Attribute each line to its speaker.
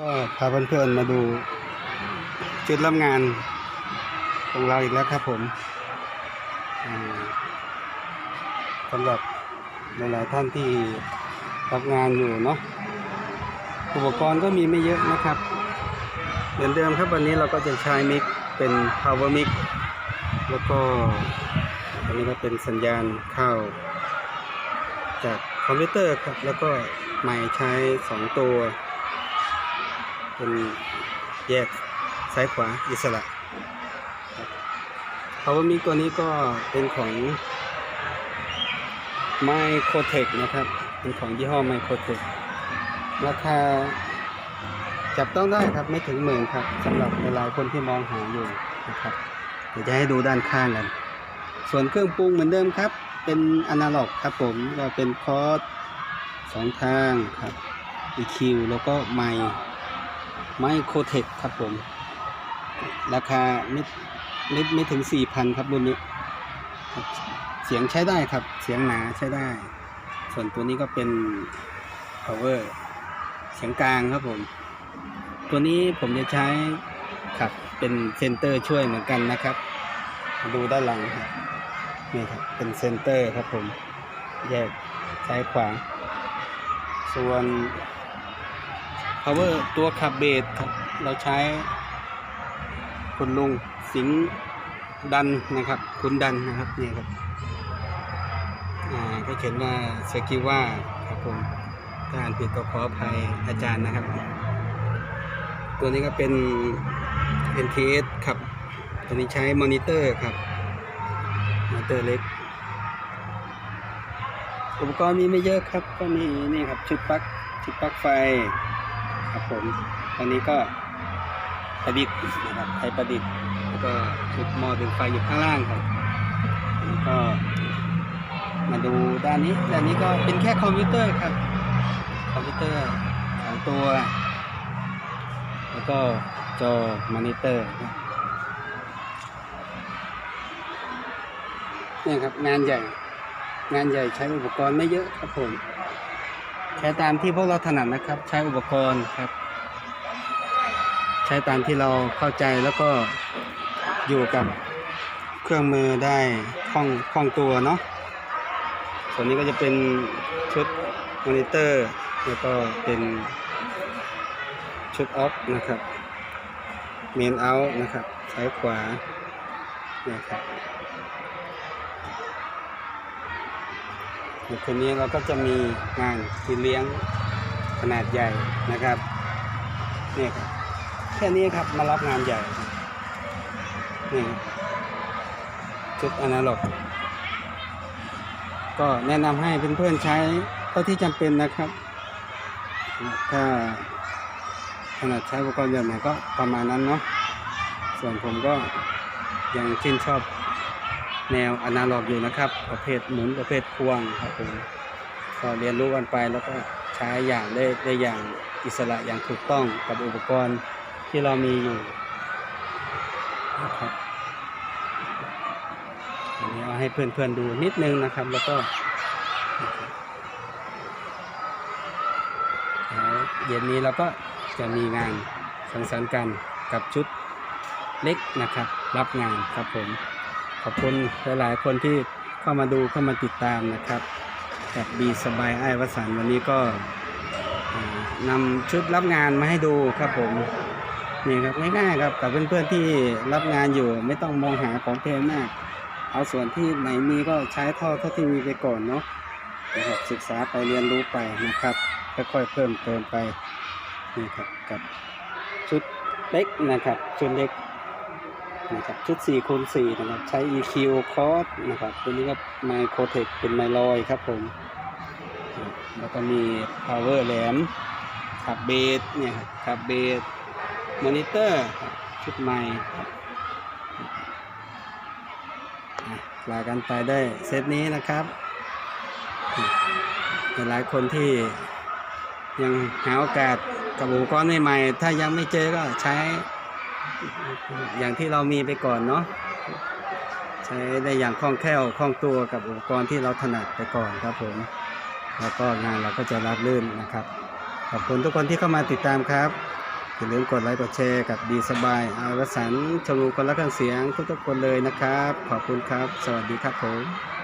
Speaker 1: ก็พาเพื่อนๆมาดูชุดรับงานของเราอีกแล้วครับผมสำหรับหลายๆท่านที่รับงานอยู่เนาะอุปกรณ์ก็มีไม่เยอะนะครับ เหมือนเดิมครับวันนี้เราก็จะใช้มิกเป็น power mic แล้วก็อันนี้ก็เป็นสัญญาณเข้า จากคอมพิวเตอร์ครับ แล้วก็ไมค์ใช้ 2 ตัว เป็นแยกซ้ายขวาอิสระครับ power mic ตัวนี้ก็เป็นของ Microtech นะครับ เป็นของยี่ห้อ Microtech ราคาจับต้องได้ครับไม่ถึงหมื่นครับสำหรับหลายๆคนที่มองหาอยู่นะครับเดี๋ยวจะให้ดูด้านข้างกัน ส่วนเครื่องปรุงเหมือนเดิมครับ เป็นอนาล็อกครับผมก็เป็นคอร์สสองทางครับ EQ แล้วก็ไมค์ ไมโครเทคครับผม ราคาไม่ไม่ไม่ถึง4,000ครับรุ่นนี้ เสียงใช้ได้ครับ เสียงหนาใช้ได้ ส่วนตัวนี้ก็เป็น power เสียงกลางครับผม ตัวนี้ผมจะใช้ขับเป็นเซนเตอร์ช่วยเหมือนกันนะครับ ดูด้านหลังครับนี่ครับเป็นเซนเตอร์ครับผม แยกซ้ายขวา ส่วน power ตัวขับเบสครับ เราใช้คุณลุงสิงดันนะครับ คุณดันนะครับนี่ครับอ่าก็เขียนว่าสกิว่าครับผมถ้าอ่านผิดก็ขออภัยอาจารย์นะครับ ตัวนี้ก็เป็น NTS ครับ ตัวนี้ใช้มอนิเตอร์ครับมอนิเตอร์เล็กอุปกรณ์มีไม่เยอะครับ ก็มีนี่ครับชุดปลั๊กชุดปลั๊กไฟ ครับผมตอนนี้ก็ประดิษฐ์นะครับไทยประดิษฐ์แล้วก็ชุดหม้อดึงไฟอยู่ข้างล่างครับนี่ก็ มาดูด้านนี้ด้านนี้ก็เป็นแค่คอมพิวเตอร์ครับ คอมพิวเตอร์สองตัว แล้วก็จอมอนิเตอร์นี่ครับงานใหญ่ งานใหญ่ใช้อุปกรณ์ไม่เยอะครับผม ใช้ตามที่พวกเราถนัดนะครับ ใช้อุปกรณ์ครับ ใช้ตามที่เราเข้าใจแล้วก็อยู่กับเครื่องมือได้คล่องคล่องตัวเนาะส่วนนี้ก็จะเป็นชุดมอนิเตอร์ แล้วก็เป็นชุดออฟนะครับเมนเอาท์นะครับซ้ายขวานี่ยครับ ในคนนี้เราก็จะมีงานที่เลี้ยงขนาดใหญ่นะครับเนี่ยครับแค่นี้ครับมารับงานใหญ่นี่ชุดอนาล็อก ก็แนะนำให้เพื่อนๆใช้เท่าที่จำเป็นนะครับ ถ้าถนัดใช้อุปกรณ์แบบไหนก็ประมาณนั้นเนาะส่วนผมก็ยังชื่นชอบ แนวอนาล็อกอยู่นะครับ ประเภทหมุนประเภทควงครับผมก็เรียนรู้กันไปแล้วก็ใช้อย่างได้ได้อย่างอิสระอย่างถูกต้องกับอุปกรณ์ที่เรามีอยู่นะครับอันนี้เอาให้เพื่อนๆดูนิดนึงนะครับ แล้วก็เย็นนี้เราก็จะมีงานสังสรรค์กันกับชุดเล็กนะครับ รับงานครับผม ขอบคุณหลายๆ คนที่เข้ามาดูเข้ามาติดตามนะครับกับบีสบายไอ้ายวสันวันนี้ก็นำชุดรับงานมาให้ดูครับผมนี่ครับง่ายๆครับกับเพื่อนๆที่รับงานอยู่ไม่ต้องมองหาของแพงมาก เอาส่วนที่ไหนมีก็ใช้ท่าเท่าที่มีไปก่อนเนาะนะครับศึกษาไปเรียนรู้ไปนะครับค่อยๆเพิ่มเติมไปนี่ครับกับชุดเล็กนะครับชุดเล็ก นะครับชุด4คูณ4นะครับใช้ EQ Cos นะครับตัวนี้ก็ Microtech เป็นไมลอยครับผม แล้วก็มี power แหลมขับเบสเนี่ยขับเบสมอนิเตอร์ชุดใหม่ลากันไปได้เซตนี้นะครับหลายคนที่ยังหาโอกาสกับอุปกรณ์ใหม่ๆ ถ้ายังไม่เจอก็ใช้ อย่างที่เรามีไปก่อนเนาะใช้ได้อย่างคล่องแคล่วคล่องตัวกับอุปกรณ์ที่เราถนัดไปก่อนครับผม แล้วก็งานเราก็จะรับรื่นนะครับ ขอบคุณทุกคนที่เข้ามาติดตามครับอย่าลืมกดไลค์กดแชร์กับดีสบายอารสันชมรมคนรักเครื่องเสียงทุกๆคนเลยนะครับ ขอบคุณครับ สวัสดีครับผม